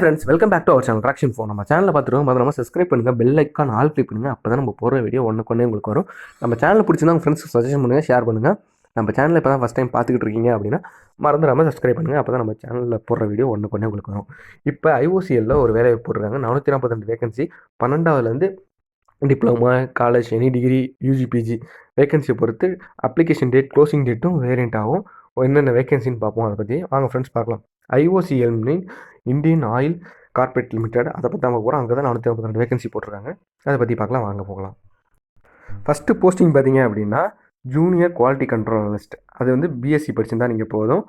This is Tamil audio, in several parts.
Friends welcome back to our channel traction phone நம்ம சேனலில் பார்த்துருவோம் அதை நம்ம சப்ஸ்கிரைப் பண்ணுங்கள் பெல் ஐக்கான் ஆல் கிளிக் பண்ணுங்கள் அப்போ தான் நம்ம போகிற வீடியோ ஒன்று கொண்டே உங்களுக்கு வரும். நம்ம சேனலில் பிடிச்சிருந்தா உங்கள் ஃப்ரெண்ட்ஸ் சஜஷன் பண்ணுங்கள் ஷேர் பண்ணுங்கள் நம்ம சேனலில் இப்போ தான் ஃபஸ்ட் டைம் பார்த்துக்கிட்டு இருக்கீங்க அப்படின்னா மறந்துடாமல் சப்ஸ்கிரைப் பண்ணுங்கள் அப்போ தான் நம்ம சேனலில் போடுற வீடியோ ஒன்று கொண்டே உங்களுக்கு வரும். இப்போ ஐஓசிஎல்லில் ஒரு வேலையை போடுறாங்க நானூற்றி நாற்பத்தஞ்சு vacancy பன்னெண்டாவதுலேருந்து diploma college any degree UG PG வேகன்சியை பொறுத்து அப்ளிகேஷன் டேட் க்ளோசிங் டேட்டும் வேரியண்ட் ஆகும். என்னென்ன வேகன்சின்னு பார்ப்போம் அதை பற்றி வாங்க ஃப்ரெண்ட்ஸ் பார்க்கலாம். IOCL Indian Oil Corporate Limited அதை பற்றி நம்ம போகிறோம் அங்கே தான் நானூற்றி நாற்பத்தி ரெண்டு வேகன்சி போட்டிருக்காங்க. அதை பற்றி பார்க்கலாம். வாங்க போகலாம். ஃபஸ்ட்டு போஸ்டிங் பார்த்தீங்க அப்படின்னா ஜூனியர் குவாலிட்டி கண்ட்ரோல் அனலிஸ்ட் அது வந்து பிஎஸ்சி படிச்சிருந்தா நீங்கள் போதும்.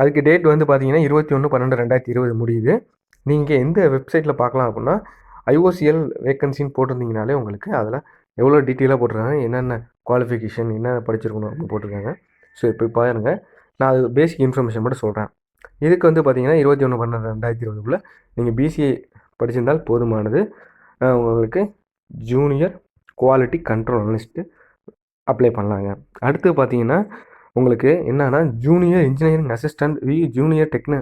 அதுக்கு டேட் வந்து பார்த்தீங்கன்னா இருபத்தி ஒன்று பன்னெண்டு ரெண்டாயிரத்தி இருபது முடியுது. நீங்கள் எந்த வெப்சைட்டில் பார்க்கலாம் அப்படின்னா ஐஓசிஎல் வேகன்சின்னு போட்டிருந்தீங்கனாலே உங்களுக்கு அதில் எவ்வளோ டீட்டெயிலாக போட்டிருக்காங்க என்னென்ன குவாலிஃபிகேஷன் என்ன படிச்சிருக்கணும் அப்படின்னு போட்டிருக்காங்க. ஸோ இப்போ பாருங்கள் நான் அது பேசிக் இன்ஃபர்மேஷன் மட்டும் சொல்கிறேன் இதுக்கு வந்து பார்த்திங்கன்னா இருபத்தி ஒன்று பன்னெண்டு ரெண்டாயிரத்தி இருபதுக்குள்ளே நீங்கள் பிசிஏ படிச்சிருந்தால் போதுமானது. உங்களுக்கு junior quality control analyst apply பண்ணலாங்க. அடுத்து பார்த்தீங்கன்னா உங்களுக்கு என்னென்னா junior engineering assistant V junior techni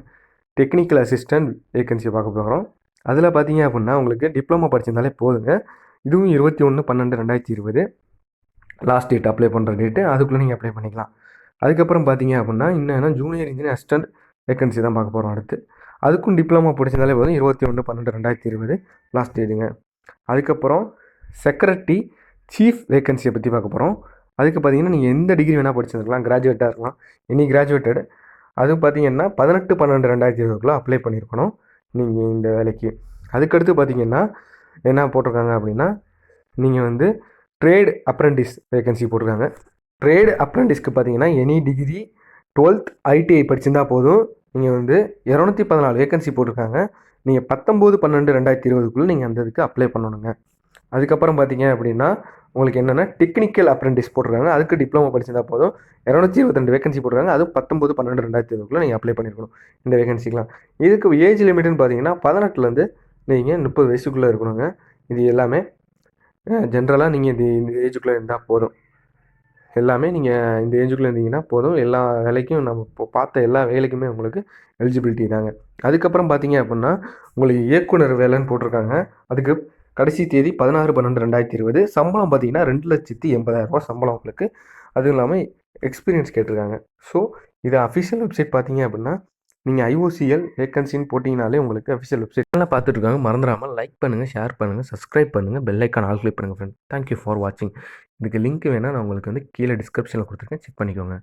technical assistant vacancy பார்க்க போகிறோம் அதில் பார்த்தீங்க அப்படின்னா உங்களுக்கு டிப்ளமோ படிச்சிருந்தாலே போதுங்க. இதுவும் இருபத்தி ஒன்று பன்னெண்டு ரெண்டாயிரத்தி இருபது லாஸ்ட் டேட் அப்ளை பண்ணுற டேட்டு அதுக்குள்ளே நீங்கள் அப்ளை பண்ணிக்கலாம். அதுக்கப்புறம் பார்த்தீங்க அப்படின்னா என்னன்னா ஜூனியர் இன்ஜினியர் அசிஸ்டன்ட் வேக்கன்சி தான் பார்க்க போகிறோம் அடுத்து. அதுக்கும் டிப்ளமோ படிச்சிருந்தாலே போதும். இருபத்தி ஒன்று பன்னெண்டு ரெண்டாயிரத்தி இருபது லாஸ்ட் டேட்டுங்க அதுக்கப்புறம் செக்ரட்டரி சீஃப் வேக்கன்சியை பற்றி பார்க்க போகிறோம் அதுக்கு பார்த்தீங்கன்னா நீங்கள் எந்த டிகிரி வேணால் படிச்சிருக்கலாம். கிராஜுவேட்டாக இருக்கலாம். எனி கிராஜுவேட்டட் அது பார்த்தீங்கன்னா பதினெட்டு பன்னெண்டு ரெண்டாயிரத்தி இருபதுக்குள்ளே அப்ளை பண்ணியிருக்கணும். நீங்கள் இந்த வேலைக்கு. அதுக்கடுத்து பார்த்தீங்கன்னா என்ன போட்டிருக்காங்க அப்படின்னா நீங்கள் வந்து ட்ரேட் அப்ரெண்டிஸ் வேகன்சி போட்டிருக்காங்க. ட்ரேட் அப்ரெண்டிஸ்க்கு பார்த்தீங்கன்னா எனி டிகிரி டுவெல்த் ஐடிஐ படிச்சிருந்தா போதும். நீங்கள் வந்து இரநூத்தி பதினாலு வேகன்சி போட்டிருக்காங்க. நீங்கள் பத்தொம்போது பன்னெண்டு ரெண்டாயிரத்தி இருபதுக்குள்ளே நீங்கள் அந்த இதுக்கு அப்ளை பண்ணணுங்க. அதுக்கப்புறம் பார்த்தீங்க அப்படின்னா உங்களுக்கு என்னென்னா டெக்னிக்கல் அப்ரெண்டிஸ் போட்டிருக்காங்க. அதுக்கு டிப்ளமோ படிச்சிருந்தா போதும். இரநூத்தி இருபத்தெண்டு வேகன்சி போட்டிருக்காங்க. அது பத்தொம்போது பன்னெண்டு ரெண்டாயிரத்தி இருபதுக்குள்ளே நீங்கள் அப்ளை பண்ணியிருக்கணும் இந்த வேகன்சிக்கெலாம் இதுக்கு ஏஜ் லிமிட்னு பார்த்தீங்கன்னா பதினெட்டுலேருந்து நீங்கள் முப்பது வயசுக்குள்ளே இருக்கணுங்க. இது எல்லாமே ஜென்ரலாக நீங்கள் இந்த இந்த ஏஜுக்குள்ளே இருந்தால் போதும். எல்லாமே நீங்கள் இந்த ஏஜுக்குள்ளே இருந்தீங்கன்னா போதும். எல்லா வேலைக்கும் நம்ம இப்போ பார்த்த எல்லா வேலைக்குமே உங்களுக்கு எலிஜிபிலிட்டி தாங்க. அதுக்கப்புறம் பார்த்தீங்க அப்படின்னா உங்களுக்கு இயக்குனர் வேலைன்னு போட்டிருக்காங்க. அதுக்கு கடைசி தேதி பதினாறு பன்னெண்டு ரெண்டாயிரத்தி இருபது. சம்பளம் பார்த்தீங்கன்னா ரெண்டு லட்சத்தி எண்பதாயிரம் ரூபாய் சம்பளம் உங்களுக்கு. அதுவும் இல்லாமல் எக்ஸ்பீரியன்ஸ் கேட்டிருக்காங்க. ஸோ இது அஃபிஷியல் வெப்சைட் பார்த்தீங்க அப்படின்னா நீங்கள் ஐஓசிஎல் வேகன்சின்னு போட்டிங்கனாலே உங்களுக்கு அஃபிஷியல் வெப்சைட் நல்லா பார்த்துட்ருக்காங்க மறந்துடாமல் லைக் பண்ணுங்கள் ஷேர் பண்ணுங்கள் சப்ஸ்கிரைப் பண்ணுங்கள் பெல் ஐக்கான் ஆல் கிளிக் பண்ணுங்கள் ஃப்ரெண்ட் தேங்க்யூ ஃபார் வாட்சிங் இதுக்கு லிங்க் வேணால் நான் உங்களுக்கு வந்து கீழே டிஸ்கிரிப்ஷனில் கொடுத்துருக்கேன். செக் பண்ணிக்கோங்க.